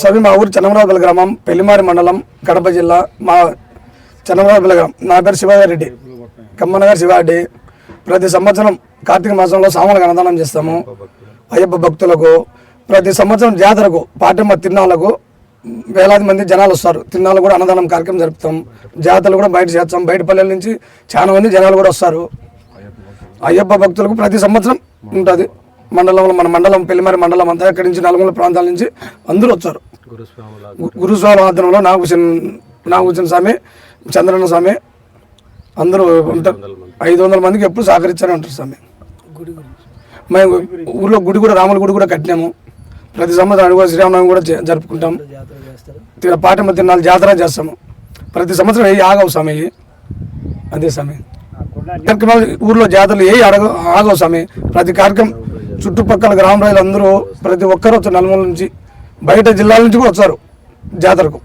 స్వామి మా ఊరు చన్నమరావుపల్లి గ్రామం పెళ్ళిమారి మండలం కడప జిల్లా మా చన్నమరావుపల్లి గ్రామం. నా పేరు శివారెడ్డి కమ్మనగారు శివారెడ్డి ప్రతి సంవత్సరం కార్తీక మాసంలో సామాన్లకు అన్నదానం చేస్తాము. అయ్యప్ప భక్తులకు ప్రతి సంవత్సరం జాతరకు పాటమ్మ తిరునాళ్ళకు వేలాది మంది జనాలు వస్తారు. తిరునాళ్ళు కూడా అన్నదానం కార్యక్రమం జరుపుతాం. జాతరలు కూడా బయట చేస్తాం. బయట పల్లెల నుంచి చాలా మంది జనాలు కూడా వస్తారు. అయ్యప్ప భక్తులకు ప్రతి సంవత్సరం ఉంటుంది. మండలంలో మన మండలం పెళ్ళిమారి మండలం అంతా ఇక్కడి నుంచి నలుగుల ప్రాంతాల నుంచి అందరూ వచ్చారు. గురుస్వామి ఆధ్వర్యంలో నాగభూషణ్ నాగభూషణ్ స్వామి చంద్రన్న స్వామి అందరూ ఉంటారు. ఐదు వందల మందికి ఎప్పుడు సహకరించారని ఉంటారు స్వామి. మేము ఊర్లో గుడి కూడా రాముల గుడి కూడా కట్టినాము. ప్రతి సంవత్సరం కూడా శ్రీరామనవమి కూడా జరుపుకుంటాం. తి- పాటమ్మ జాతర చేస్తాము. ప్రతి సంవత్సరం ఏ ఆగవు స్వామి. అదే స్వామి. కార్యక్రమాలు ఊర్లో జాతరలు ఏ అడగ ఆగవు స్వామి. ప్రతి కార్యక్రమం చుట్టుపక్కల గ్రామ ప్రజలు అందరూ ప్రతి ఒక్కరు వచ్చారు నలుమూల నుంచి బయట జిల్లాల నుంచి కూడా వచ్చారు జాతరకు.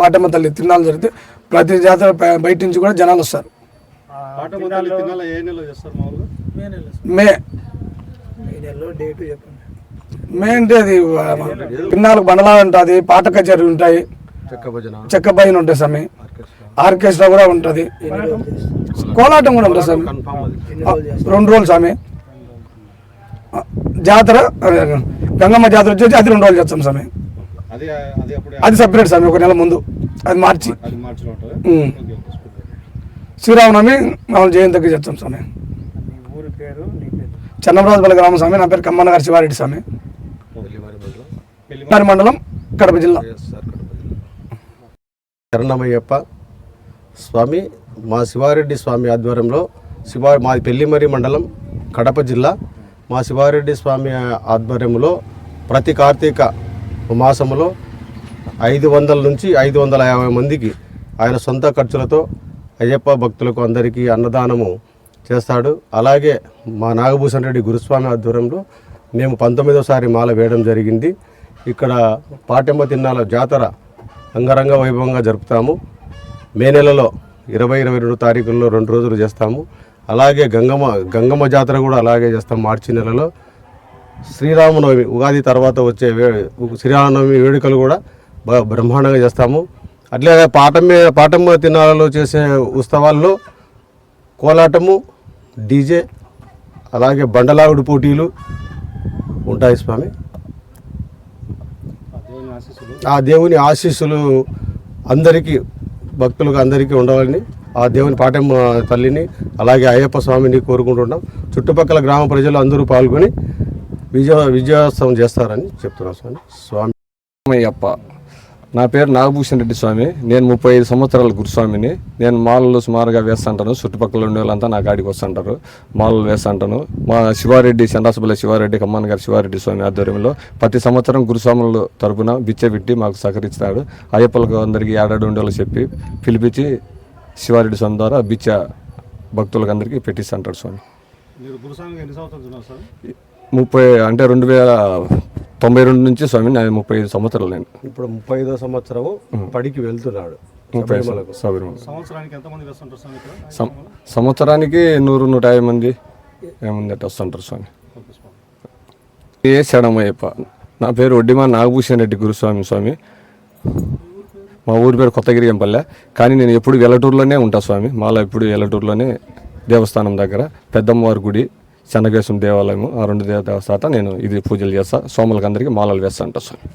పాటమ్మ తల్లి తిన్నాళ్ళు జరిగితే ప్రతి జాతర బయ- బయట నుంచి కూడా జనాలు వస్తారు. మే మే. అంటే అది తిన్నాళ్ళకు బండలా ఉంటుంది పాట కచేరీ ఉంటాయి. చెక్క భజన. ఉంటాయి స్వామి. ఆర్కెస్ట్రా. కూడా ఉంటుంది. కోలాటం కూడా ఉంటుంది స్వామి. రెండు రోజులు స్వామి. జాతర గంగమ్మ జాతర వచ్చేసి అది రెండు రోజులు చేస్తాం స్వామి. అది అది అప్పుడే అది సపరేట్ స్వామి ఒక నెల ముందు. అది మార్చి. శ్రీరామనవమి మామూలు జయంతికి చేస్తాం స్వామి. ఊరి పేరు నీ పేరు? చన్నమరాజుపల్లి గ్రామ స్వామి నా పేరు కమ్మన్న గారి శివారెడ్డి స్వామి. మరి మండలం కడప జిల్లా. శరణమయ్యప్ప స్వామి మా శివారెడ్డి స్వామి ఆధ్వర్యంలో శివా మాది పెళ్ళిమరి మండలం కడప జిల్లా. మా శివారెడ్డి స్వామి ఆధ్వర్యంలో ప్రతి కార్తీక మాసములో ఐదు వందల నుంచి ఐదు వందల యాభై మందికి ఆయన సొంత ఖర్చులతో అయ్యప్ప భక్తులకు అందరికీ అన్నదానము చేస్తాడు. అలాగే మా నాగభూషణ్ రెడ్డి గురుస్వామి ఆధ్వర్యంలో మేము పంతొమ్మిదోసారి మాల వేయడం జరిగింది. ఇక్కడ పాటెమ్మ తిన్నాల జాతర అంగరంగ వైభవంగా జరుపుతాము. మే నెలలో ఇరవై ఇరవై రెండు తారీఖుల్లో రెండు రోజులు చేస్తాము. అలాగే గంగమ్మ గంగమ్మ జాతర కూడా అలాగే చేస్తాం మార్చి నెలలో. శ్రీరామనవమి ఉగాది తర్వాత వచ్చే వే శ్రీరామనవమి వేడుకలు కూడా బ్రహ్మాండంగా చేస్తాము. అట్లే పాటమ్మ పాటమ్మ తిన్నాలలో చేసే ఉత్సవాల్లో కోలాటము డీజే అలాగే బండలాగుడు పోటీలు ఉంటాయి స్వామి. ఆ దేవుని ఆశీస్సులు. ఆ దేవుని ఆశీస్సులు అందరికీ భక్తులకు అందరికీ ఉండవాలని ఆ దేవుని పాటమ్మ తల్లిని అలాగే అయ్యప్ప స్వామిని కోరుకుంటున్నాం. చుట్టుపక్కల గ్రామ ప్రజలు అందరూ పాల్గొని విజయ విజయోత్సవం చేస్తారని చెప్తున్నాం స్వామి. స్వామి అయ్యప్ప. నా పేరు నాగభూషణ్ రెడ్డి స్వామి. నేను ముప్పై ఐదు సంవత్సరాల గురుస్వామిని. నేను మాలలు సుమారుగా వేస్తుంటాను. చుట్టుపక్కల ఉండే వాళ్ళంతా నా గాడికి వస్తుంటారు. మాలలు వేస్తుంటాను. మా శివారెడ్డి చందాసపల్లి శివారెడ్డి కమ్మన్ గారి శివారెడ్డి స్వామి ఆధ్వర్యంలో ప్రతి సంవత్సరం గురుస్వాముల తరపున బిచ్చ పెట్టి మాకు సహకరిస్తాడు. అయ్యప్పలకు అందరికీ ఏడాడు ఉండేవాళ్ళు చెప్పి పిలిపించి శివారెడ్డి స్వామి ద్వారా బిచ్చ భక్తులకు అందరికీ పెట్టిస్తుంటాడు స్వామి. మీరు గురుస్వామిగా ఎన్ని సంవత్సరాలు ఉన్నారు సార్? ముప్పై అంటే రెండు వేల తొంభై రెండు నుంచి స్వామి నా ముప్పై ఐదు సంవత్సరాలు నేను. ఇప్పుడు ముప్పై ఐదో సంవత్సరము పడికి వెళ్తున్నాడు ముప్పై శబరిమల సంవత్సరానికి నూరు నూట యాభై మంది ఏముంది అట్లా వస్తుంటారు స్వామి. ఏ శరణమయ్యప్ప. నా పేరు ఒడ్డిమా నాగభూషణ్ రెడ్డి గురుస్వామి స్వామి. మా ఊరి పేరు కొత్తగిరి ఎంపల్లె కానీ నేను ఎప్పుడు వెల్లటూరులోనే ఉంటా స్వామి. మాల ఎప్పుడు వెల్లటూరులోనే దేవస్థానం దగ్గర. పెద్దమ్మవారి గుడి చెన్నకేశం దేవాలయం ఆ రెండు దేవస్థాత నేను ఇది పూజలు చేస్తా. సోములకు అందరికీ మాలలు వేస్తా ఉంటాను స్వామి.